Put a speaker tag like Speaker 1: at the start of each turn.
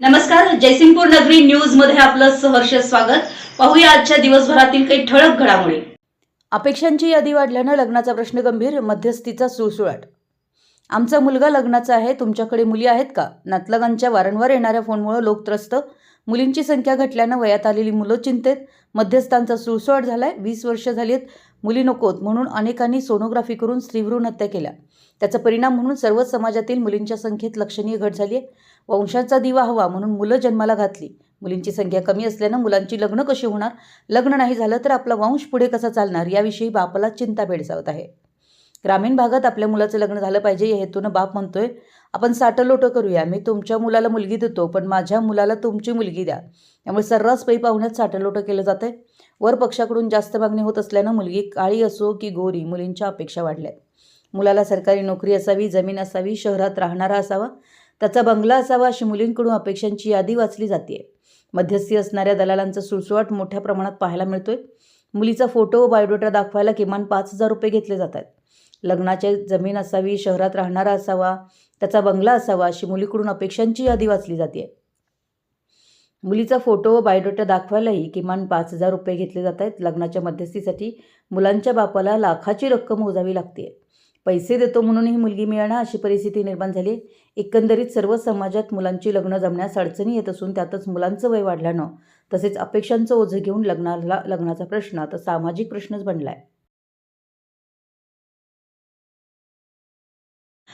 Speaker 1: नमस्कार जयसिंगपूर नगरी न्यूजमध्ये आपलं सहर्ष स्वागत. पाहूया आजच्या दिवसभरातील काही ठळक घडामोडी.
Speaker 2: अपेक्षांची यादी वाढल्यानं लग्नाचा प्रश्न गंभीर मध्यस्थीचा सुळसुळाट. आमचा मुलगा लग्नाचा आहे तुमच्याकडे मुली आहेत का? नातलगांच्या वारंवार येणाऱ्या फोनमुळे लोक त्रस्त. मुलींची संख्या घटल्यानं वयात आलेली मुलं चिंतेत. मध्यस्थांचा सुळसुळाट झालाय. वीस वर्ष झालीत मुली नकोत म्हणून अनेकांनी सोनोग्राफी करून स्त्रीभ्रूण हत्या केल्या. त्याचा परिणाम म्हणून सर्वच समाजातील मुलींच्या संख्येत लक्षणीय घट झाली आहे वंशाचा दिवा हवा म्हणून मुलं जन्माला घातली. मुलींची संख्या कमी असल्यानं मुलांची लग्न कशी होणार? लग्न नाही झालं तर आपला वंश पुढे कसा चालणार? याविषयी बापाला चिंता भेडसावत आहे. ग्रामीण भागात आपल्या मुलाचं लग्न झालं पाहिजे या हेतूनं बाप म्हणतोय आपण साटलोटं करूया मी तुमच्या मुलाला मुलगी देतो पण माझ्या मुलाला तुमची मुलगी द्या. त्यामुळे सर्रास पै पाहुण्यात साटलोटं केलं जातंय. वर पक्षाकडून जास्त मागणी होत असल्यानं मुलगी काळी असो की गोरी मुलींच्या अपेक्षा वाढल्यात. मुलाला सरकारी नोकरी असावी जमीन असावी शहरात राहणारा असावा त्याचा बंगला असावा अशी मुलींकडून अपेक्षांची यादी वाचली जाते मध्यस्थी असणाऱ्या दलालांचा सुळसुळाट मोठ्या प्रमाणात पाहायला मिळतोय. मुलीचा फोटो व बायोडेटा दाखवायला किमान पाच हजार रुपये घेतले जात आहेत लग्नाचे जमीन असावी शहरात राहणारा असावा त्याचा बंगला असावा अशी मुलीकडून अपेक्षांची यादी वाचली जाते. मुलीचा फोटो व बायोडेटा दाखवायलाही किमान पाच हजार रुपये घेतले जात आहेत. लग्नाच्या मध्यस्थीसाठी मुलांच्या बापाला लाखाची रक्कम मोजावी लागते. पैसे देतो म्हणून ही मुलगी मिळणं अशी परिस्थिती निर्माण झाली एकंदरीत सर्व समाजात मुलांची लग्न जमण्यास अडचणी येत असून त्यातच मुलांचं वय वाढल्यानं तसेच अपेक्षांचं ओझं घेऊन लग्नाला लग्नाचा प्रश्न आता सामाजिक प्रश्नच बनला आहे